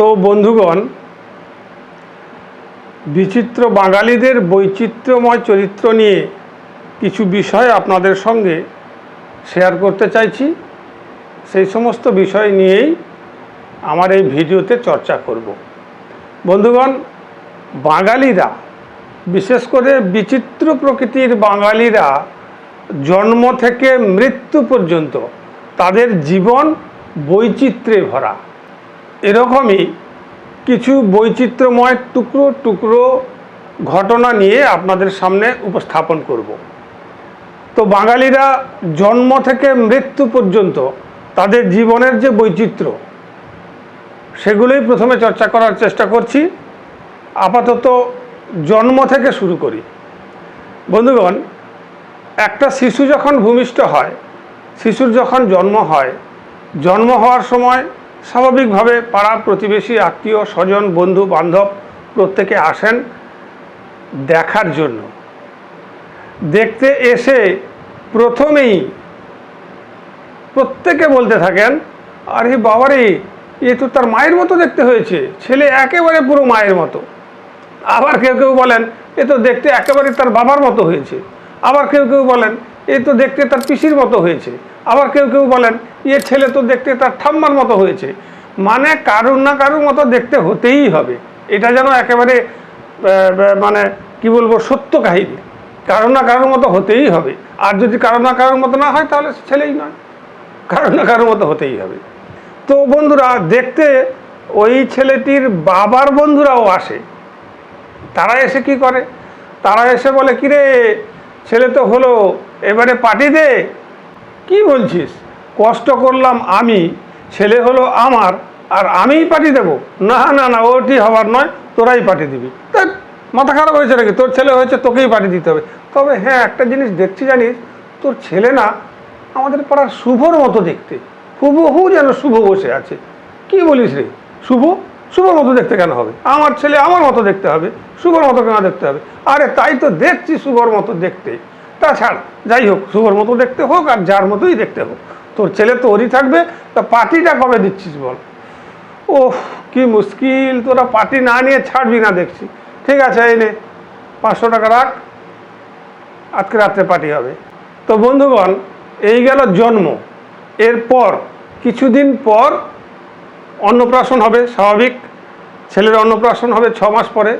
তো বন্ধুগণ, বিচিত্র বাঙালিদের বৈচিত্র্যময় চরিত্র নিয়ে কিছু বিষয় আপনাদের সঙ্গে শেয়ার করতে চাইছি। সেই সমস্ত বিষয় নিয়েই আমার এই ভিডিওতে চর্চা করব। বন্ধুগণ, বাঙালিরা, বিশেষ করে বিচিত্র প্রকৃতির বাঙালিরা জন্ম থেকে মৃত্যু পর্যন্ত তাদের জীবন বৈচিত্র্যে ভরা। এরকমই কিছু বৈচিত্র্যময় টুকরো টুকরো ঘটনা নিয়ে আপনাদের সামনে উপস্থাপন করব। তো বাঙালিরা জন্ম থেকে মৃত্যু পর্যন্ত তাদের জীবনের যে বৈচিত্র্য, সেগুলোই প্রথমে চর্চা করার চেষ্টা করছি। আপাতত জন্ম থেকে শুরু করি। বন্ধুগণ, একটা শিশু যখন ভূমিষ্ঠ হয়, শিশুর যখন জন্ম হয়, জন্ম হওয়ার সময় স্বাভাবিকভাবে পাড়া প্রতিবেশী, আত্মীয়, স্বজন, বন্ধু, বান্ধব প্রত্যেকে আসেন দেখার জন্য। দেখতে এসে প্রথমেই প্রত্যেকে বলতে থাকেন, আরে বাবারে, এ তো তার মায়ের মতো দেখতে হয়েছে। ছেলে একেবারে পুরো মায়ের মতো। আবার কেউ কেউ বলেন, এ তো দেখতে একেবারে তার বাবার মতো হয়েছে। আবার কেউ কেউ বলেন এ তো দেখতে তার পিসির মতো হয়েছে। আবার কেউ কেউ বলেন, এ ছেলে তো দেখতে তার ঠাম্মার মতো হয়েছে। মানে কারুর না কারুর মতো দেখতে হতেই হবে। এটা যেন একেবারে মানে কি বলব, সত্য কাহিনী। কারোর না কারোর মতো হতেই হবে। আর যদি কারোর না কারোর মতো না হয়, তাহলে ছেলেই নয়। কারোর না কারোর মতো হতেই হবে। তো বন্ধুরা, দেখতে ওই ছেলেটির বাবার বন্ধুরাও আসে। তারা এসে কি করে? তারা এসে বলে, কিরে, ছেলে তো হলো এবারে পার্টি দে। কি বলছিস? কষ্ট করলাম আমি, ছেলে হলো আমার, আর আমিই পার্টি দেবো। না না না, ওটি হবার নয়, তোরাই পার্টি দিবি। তা মাথা খারাপ হয়েছে নাকি? তোর ছেলে হয়েছে, তোকেই পার্টি দিতে হবে। তবে হ্যাঁ একটা জিনিস দেখছি, জানিস? তোর ছেলে না আমাদের পাড়ার শুভর মতো দেখতে। হুবহু যেন শুভ বসে আছে। কি বলিস রে? শুভ? শুভর মতো দেখতে কেন হবে? আমার ছেলে আমার মতো দেখতে হবে। শুভর মতো কেন দেখতে হবে? আরে তাই তো দেখছি শুভর মতো দেখতে। তাছাড়া যাই হোক, শুভর মতো দেখতে হোক আর যার মতোই দেখতে হোক। তোর ছেলে তো ওরই থাকবে, তা পার্টিটা কবে দিচ্ছিস বল? ওহ, কি মুশকিল, তোরা পার্টি না নিয়ে ছাড়বি না দেখছি। ঠিক আছে, এই নে, পাঁচশো টাকা রাখ, আজকে রাত্রে পার্টি হবে। তো বন্ধুগণ, এই গেল জন্ম। এরপর, কিছুদিন পর অন্নপ্রাশন হবে, স্বাভাবিক। ছেলের অন্নপ্রাশন হবে ছ মাস পরে।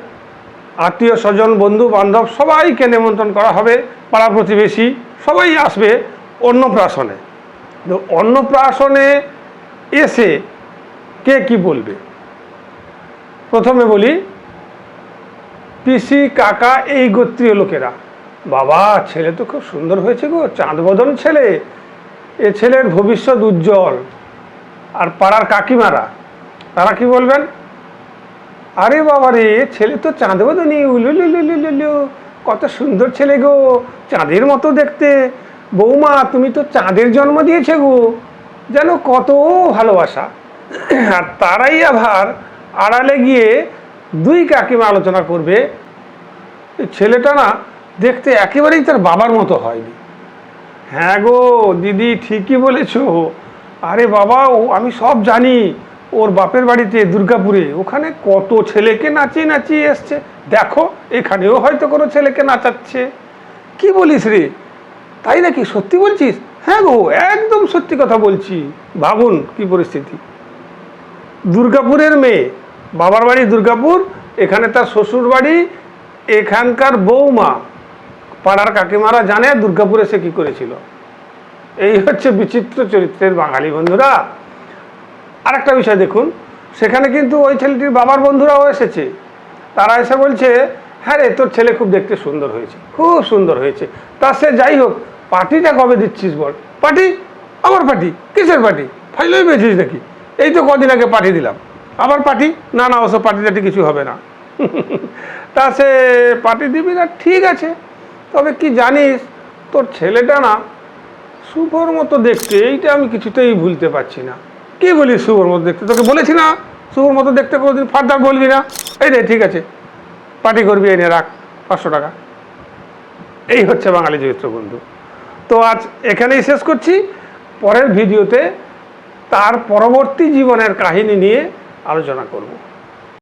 আত্মীয় স্বজন, বন্ধু বান্ধব, সবাইকে নিমন্ত্রণ করা হবে, পাড়া প্রতিবেশী, সবাই আসবে অন্নপ্রাশনে। তো অন্নপ্রাশনে এসে কে কি বলবে? প্রথমে বলি, পিসি, কাকা, এই গোত্রীয় লোকেরা। বাবা, ছেলে তো খুব সুন্দর হয়েছে গো, চাঁদবদন ছেলে। এ ছেলের ভবিষ্যৎ উজ্জ্বল। আর পাড়ার কাকিমারা, তারা কি বলবেন? আরে বাবা রে ছেলে তো চাঁদবদনি উলুলুলুলুলু, কত সুন্দর ছেলে গো, চাঁদের মতো দেখতে। বৌমা, তুমি তো চাঁদের জন্ম দিয়েছে গো। যেন কত ভালোবাসা। আর তারাই আবার আড়ালে গিয়ে দুই কাকিমা আলোচনা করবে। ছেলেটা না, দেখতে একেবারেই তার বাবার মতো হয়নি। হ্যাঁ গো, দিদি ঠিকই বলেছ। আরে বাবা, ও, আমি সব জানি। ওর বাপের বাড়িতে দুর্গাপুরে ওখানে কত ছেলেকে নাচিয়ে নাচিয়ে এসছে। দেখো, এখানেও হয়তো কোনো ছেলেকে নাচাচ্ছে। কি বলিস রে? তাই নাকি? সত্যি বলছিস? হ্যাঁ গো, একদম সত্যি কথা বলছি। ভাবুন কি পরিস্থিতি। দুর্গাপুরের মেয়ে, বাবার বাড়ি দুর্গাপুর, এখানে তার শ্বশুর বাড়ি, এখানকার বৌমা। পাড়ার কাকিমারা জানে দুর্গাপুরে সে কী করেছিল। এই হচ্ছে বিচিত্র চরিত্রের বাঙালি বন্ধুরা। আরেকটা বিষয় দেখুন, সেখানে কিন্তু ওই ছেলেটির বাবার বন্ধুরাও এসেছে। তারা এসে বলছে হ্যাঁ রে, তোর ছেলে খুব দেখতে সুন্দর হয়েছে, খুব সুন্দর হয়েছে। তা সে যাই হোক, পার্টিটা কবে দিচ্ছিস বল? পার্টি? আবার পার্টি? কিসের পার্টি? ফাইলই পেয়েছিস নাকি? এই তো কদিন আগে পার্টি দিলাম। আবার পার্টি? না না, ওসব পার্টি টাটি কিছু হবে না। তা সে পার্টি দিবি না, ঠিক আছে। তবে কি জানিস, তোর ছেলেটা না শুভর মতো দেখতে, এইটা আমি কিছুতেই ভুলতে পারছি না। কি বলি শুভর মতো দেখতে? তোকে বলেছি না, শুভর মতো দেখতে কোনোদিন ফার্দার বলবি না? এই রে ঠিক আছে। পার্টি করবি এনে রাখ, পাঁচশো টাকা। এই হচ্ছে বাঙালি চরিত্র, বন্ধু। তো আজ এখানেই শেষ করছি। পরের ভিডিওতে তার পরবর্তী জীবনের কাহিনী নিয়ে আলোচনা করব।